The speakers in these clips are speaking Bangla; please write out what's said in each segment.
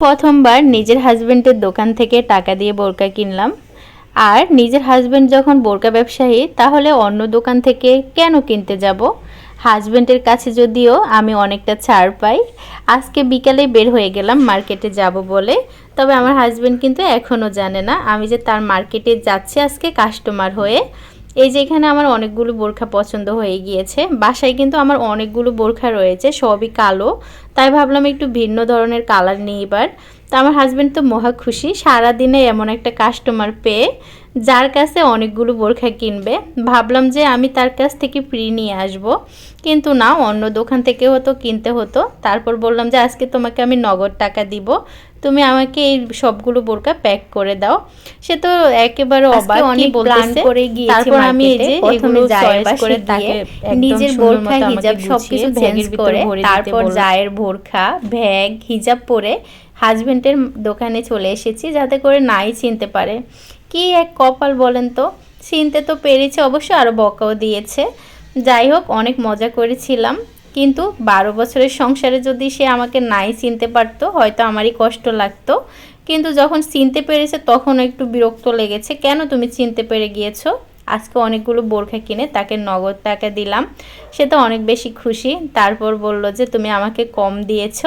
প্রথমবার নিজের হাজবেন্ডের দোকান থেকে টাকা দিয়ে বোরকা কিনলাম। আর নিজের হাজব্যান্ড যখন বোরকা ব্যবসায়ী, তাহলে অন্য দোকান থেকে কেন কিনতে যাব? হাজবেন্ডের কাছে যদিও আমি অনেকটা ছাড় পাই, আজকে বিকালে বের হয়ে গেলাম মার্কেটে যাব বলে। তবে আমার হাজব্যান্ড কিন্তু এখনও জানে না আমি যে তার মার্কেটে যাচ্ছি আজকে কাস্টমার হয়ে। এই যে এখানে আমার অনেকগুলো বোরখা পছন্দ হয়ে গিয়েছে। বাসায় কিন্তু আমার অনেকগুলো বোরখা রয়েছে, সবই কালো। তাই ভাবলাম একটু ভিন্ন ধরনের কালার নিই এবার। তা আমার হাজব্যান্ড তো মহা খুশি, সারাদিনে এমন একটা কাস্টমার পেয়ে যার কাছে অনেকগুলো বোরখা কিনবে। ভাবলাম যে আমি তার কাছ থেকে ফ্রি নিয়ে আসব। কিন্তু না অন্য দোকান থেকে হতো কিনতে হতো। তারপর বললাম যে আজকে তোমাকে আমি নগদ টাকা দিব। তুমি আমাকে এই সবগুলো বোরকা প্যাক করে দাও। সে তো একেবারে অবাক কি অনেক বলতেছে। করে গিয়েছি তারপর আমি এই যে এগুলো চয়েস করে তাকে নিজের বোরখা হিজাব সবকিছু ভিতরে করে তারপর। জায়ের বোরখা ব্যাগ হিজাব পরে হাজবেন্ডের দোকানে চলে এসেছি যাতে করে নাই চিনতে পারে। কি এক কপাল বলেন তো? চিনতে তো পেরেছে অবশ্য আরও বকাও দিয়েছে। যাই হোক, অনেক মজা করেছিলাম। কিন্তু বারো বছরের সংসারে যদি সে আমাকে নাই চিনতে পারতো, হয়তো আমারই কষ্ট লাগতো। কিন্তু যখন চিনতে পেরেছে, তখন একটু বিরক্ত লেগেছে। কেন তুমি চিনতে পেরে গিয়েছো? আজকে অনেকগুলো বোরখা কিনে তাকে নগদ টাকা দিলাম। সে তো অনেক বেশি খুশি। তারপর বলল যে, তুমি আমাকে কম দিয়েছ।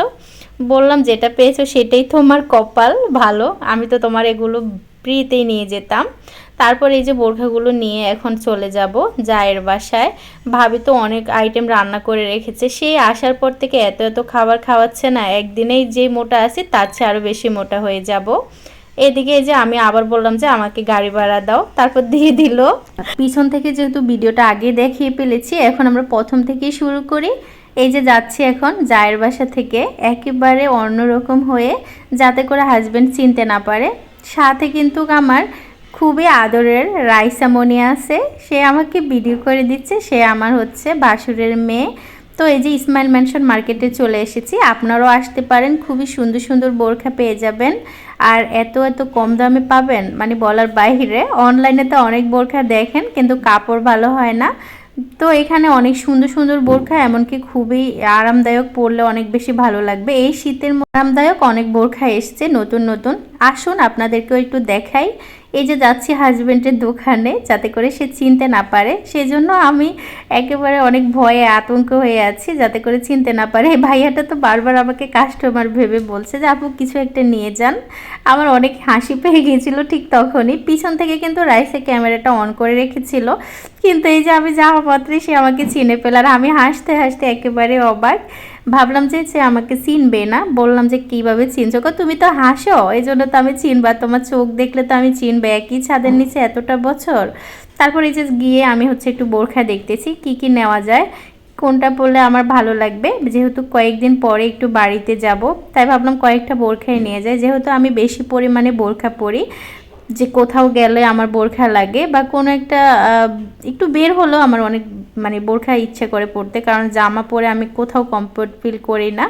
বললাম, যেটা পেয়েছ সেটাই তোমার কপাল। ভালো। আমি তো তোমার এগুলো ফ্রিতেই নিয়ে যেতাম। তারপর এই যে বোরখাগুলো নিয়ে এখন চলে যাব জায়ের বাসায়। ভাবি তো অনেক আইটেম রান্না করে রেখেছে। সেই আসার পর থেকে এত এত খাবার খাওয়াচ্ছে না, একদিনেই যে মোটা আছে তার চেয়ে আরও বেশি মোটা হয়ে যাব। এদিকে এই যে আমি আবার বললাম যে আমাকে গাড়ি ভাড়া দাও, তারপর দিয়ে দিল। পিছন থেকে যেহেতু ভিডিওটা আগে দেখিয়ে ফেলেছি, এখন আমরা প্রথম থেকেই শুরু করি। এই যে যাচ্ছি এখন জায়ের বাসা থেকে, একেবারে অন্যরকম হয়ে যাতে করে হাজবেন্ড চিনতে না পারে। সাথে কিন্তু আমার খুবই আদরের রাইসামণি আছে। সে আমাকে ভিডিও করে দিচ্ছে, সে আমার হচ্ছে বাসুরের মেয়ে। তো এই যে ইসমাইল ম্যানশন মার্কেটে চলে এসেছি, আপনারাও আসতে পারেন, খুবই সুন্দর সুন্দর বোরখা পেয়ে যাবেন। আর এত এত কম দামে পাবেন মানে বলার বাইরে, অনলাইনে তো অনেক বোরখা দেখেন, কিন্তু কাপড় ভালো হয় না। তো এখানে অনেক সুন্দর সুন্দর বোরখা, এমনকি খুবই আরামদায়ক পরলে অনেক বেশি ভালো লাগবে। এই শীতের আরামদায়ক অনেক বোরখা এসছে, নতুন নতুন। আসুন আপনাদেরকেও একটু দেখাই। এই যে যাচ্ছি হাজবেন্ডের দোকানে, যাতে করে সে চিনতে না পারে। সেজন্য আমি একেবারে অনেক ভয়ে আতঙ্ক হয়ে আছি, যাতে করে চিনতে না পারে। ভাইয়াটা তো বারবার আমাকে কাস্টমার ভেবে বলছে যে, আপু, কিছু একটা নিয়ে যান। আমার অনেক হাসি পেয়ে গিয়েছিল ঠিক তখনই। পিছন থেকে কিন্তু রাইসে ক্যামেরাটা অন করে রেখেছিল। কিন্তু এই যে আমি যাওয়া মাত্রই সে আমাকে চিনে পেল আর আমি হাসতে হাসতে একেবারে অবাক। ভাবলাম যে সে আমাকে চিনবে না। বললাম যে, কীভাবে চিনছো? তুমি তো হাসো। এই জন্য তো আমি চিনবা। তোমার চোখ দেখলে তো আমি চিনবে। একই ছাদের নিচে এতটা বছর? তারপর যে গিয়ে আমি হচ্ছে একটু বোরখা দেখতেছি, কি কি নেওয়া যায়? কোনটা পরলে আমার ভালো লাগবে? যেহেতু কয়েকদিন পরে একটু বাড়িতে যাব, তাই ভাবলাম কয়েকটা বোরখাই নিয়ে যাই। যেহেতু আমি বেশি পরিমাণে বোরখা পরি যে কোথাও গেলে আমার বোরখা লাগে বা কোনো একটা একটু বের হলেও আমার অনেক মানে বোরখা ইচ্ছে করে পড়তে। কারণ জামা পরে আমি কোথাও কমফোর্ট ফিল করি না।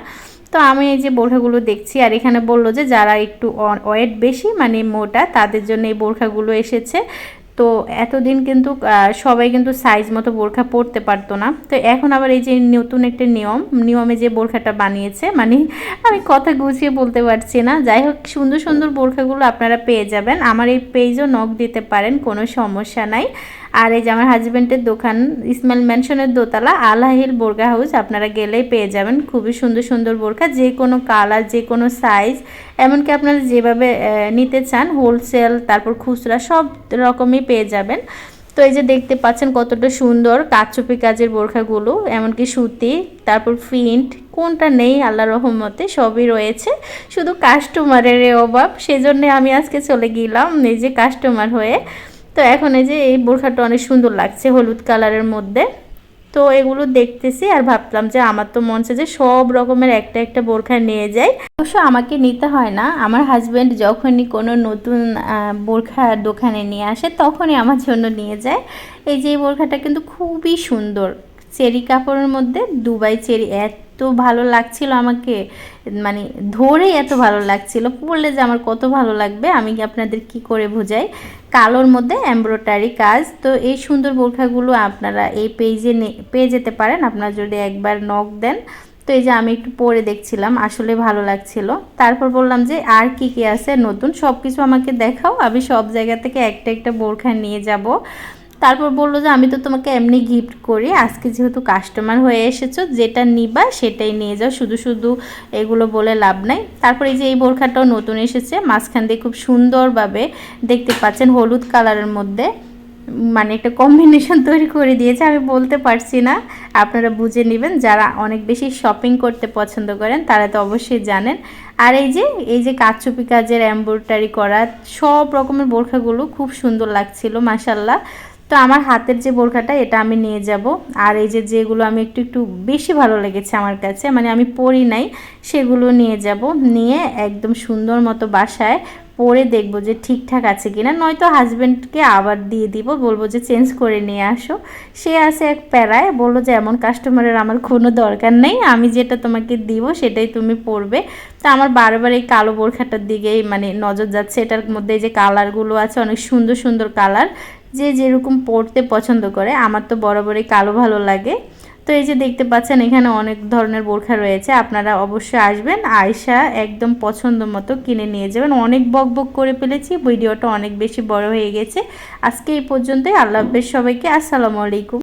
তো আমি এই যে বোরখাগুলো দেখছি, আর এখানে বলল যে যারা একটু ওয়েট বেশি মানে মোটা, তাদের জন্য এই বোরখাগুলো এসেছে। তো এতদিন কিন্তু সবাই কিন্তু সাইজ মতো বোরখা পরতে পারতো না। তো এখন আবার এই যে নতুন একটা নিয়ম, নিয়মে যে বোরখাটা বানিয়েছে মানে আমি কথা গুছিয়ে বলতে পারছি না। যাই হোক, সুন্দর সুন্দর বোরখাগুলো আপনারা পেয়ে যাবেন। আমার এই পেজও নখ দিতে পারেন, কোনো সমস্যা নাই। আর এই যে আমার হাজব্যান্ডের দোকান ইসমাইল ম্যানশনের দোতলা আলাহিল বোরকা হাউস আপনারা গেলেই পেয়ে যাবেন। খুবই সুন্দর সুন্দর বোরখা, যে কোনো কালার যে কোনো সাইজ এমনকি আপনারা যেভাবে নিতে চান হোলসেল তারপর খুচরা, সব রকমই পেয়ে যাবেন। তো এই যে দেখতে পাচ্ছেন কতটা সুন্দর কাচুপি কাজের বোরখাগুলো, এমনকি সুতি, তারপর প্রিন্ট, কোনটা নেই আল্লাহ রহমতে, সবই রয়েছে। শুধু কাস্টমারের অভাব, সেজন্য আমি আজকে চলে গেলাম এই যে কাস্টমার হয়ে। তো এখন এই যে এই বোরখাটা অনেক সুন্দর লাগছে হলুদ কালারের মধ্যে। তো এগুলো দেখতেছি আর ভাবলাম যে আমার তো মন যে সব রকমের একটা একটা বোরখা নিয়ে যাই। অবশ্য আমাকে নিতে হয় না। আমার হাজব্যান্ড যখনই কোনো নতুন বোরখা দোকানে নিয়ে আসে তখনই আমার জন্য নিয়ে যায়। এই যে এই বোরখাটা কিন্তু খুবই সুন্দর। চেরি কাপড়ের মধ্যে দুবাই চেরি, এত ভালো লাগছিল আমাকে মানে ধরে এত ভালো লাগছিল। পরলে যে আমার কত ভালো লাগবে, আমি আপনাদের কি করে বোঝাই? কালোর মধ্যে এমব্রয়ডারি কাজ। তো এই সুন্দর বোরখাগুলো আপনারা এই পেজে পেয়ে যেতে পারেন। আপনারা যদি একবার নখ দেন, তো এই যে আমি একটু পরে দেখছিলাম, আসলে ভালো লাগছিল। তারপর বললাম যে আর কি কি আছে নতুন? সব কিছু আমাকে দেখাও। আমি সব জায়গা থেকে একটা একটা বোরখা নিয়ে যাব। তারপর বলল যে, আমি তো তোমাকে এমনি গিফট করি। আজকে যেহেতু কাস্টমার হয়ে এসেছ, যেটা নিবা সেটাই নিয়ে যাও। শুধু শুধু এগুলো বলে লাভ নাই। তারপর এই যে এই বোরখাটাও নতুন এসেছে, মাঝখান দিয়ে খুব সুন্দরভাবে দেখতে পাচ্ছেন হলুদ কালারের মধ্যে। মানে একটা কম্বিনেশন তৈরি করে দিয়েছে, আমি বলতে পারছি না। আপনারা বুঝে নেবেন, যারা অনেক বেশি শপিং করতে পছন্দ করেন, তারা তো অবশ্যই জানেন। আর এই যে এই যে কাচুপি কাজের এম্ব্রয়ডারি করা, সব রকমের বোরখাগুলো খুব সুন্দর লাগছিল মাসাল্লাহ তো আমার হাতের যে বোরখাটা, এটা আমি নিয়ে যাব। আর এই যে যেগুলো আমি একটু একটু বেশি ভালো লেগেছে আমার কাছে মানে আমি পরি নাই, সেগুলো নিয়ে যাব। নিয়ে একদম সুন্দর মতো বাসায় পরে দেখব যে ঠিকঠাক আছে কিনা। নয়তো হাজব্যান্ডকে আবার দিয়ে দিব, বলব যে চেঞ্জ করে নিয়ে আসো। সে আছে এক প্যারায়, বলল যে এমন কাস্টমারের আমার কোনো দরকার নেই, আমি যেটা তোমাকে দিব সেটাই তুমি পরবে। তো আমার বারবার এই কালো বোরখাটার দিকেই মানে নজর যাচ্ছে, এটার মধ্যে যে কালারগুলো আছে, অনেক সুন্দর সুন্দর কালার যে যেরকম পরতে পছন্দ করে, আমার তো বরাবরই কালো ভালো লাগে। তো এই যে দেখতে পাচ্ছেন, এখানে অনেক ধরনের বোরখা রয়েছে। আপনারা অবশ্যই আসবেন আয়সা একদম পছন্দ মতো কিনে নিয়ে যাবেন। অনেক বক বক করে ফেলেছি, ভিডিওটা অনেক বেশি বড় হয়ে গেছে। আজকে এই পর্যন্তই, আল্লাহ হাফেজ সবাইকে, আসসালামু আলাইকুম।